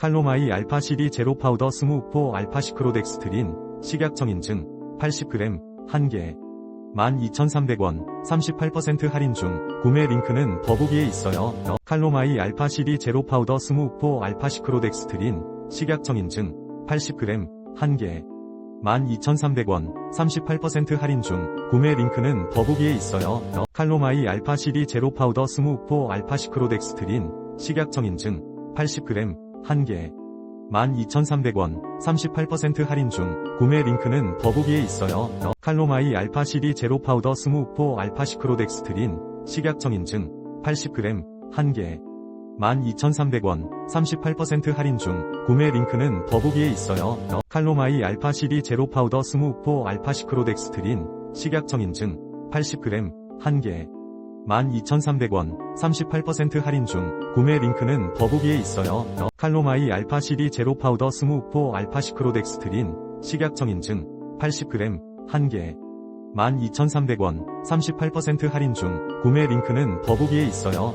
칼로마이 알파 CD 제로 파우더 스무포 알파 시크로덱스트린 식약청 인증 80g 1개 12,300원 38% 할인 중 구매 링크는 더보기에 있어요. 칼로마이 알파 CD 제로 파우더 스무포 알파 시크로덱스트린 식약청 인증 80g 1개 12,300원 38% 할인 중 구매 링크는 더보기에 있어요. 칼로마이 알파 CD 제로 파우더 스무포 알파 시크로덱스트린 식약청 인증 80g 1개 12,300원 38% 할인 중 구매 링크는 더보기에 있어요. 칼로마이 알파 CD 제로 파우더 스무포 알파 시크로덱스트린 식약청 인증 80g 1개 12,300원 38% 할인 중 구매 링크는 더보기에 있어요. 칼로마이 알파 CD 제로 파우더 스무포 알파 시크로덱스트린 식약청 인증 80g 1개 12,300원 38% 할인 중 구매 링크는 더보기에 있어요. 칼로마이 알파 CD 제로 파우더 스무포 알파 시크로덱스트린 식약청 인증 80g 1개 12,300원 38% 할인 중 구매 링크는 더보기에 있어요.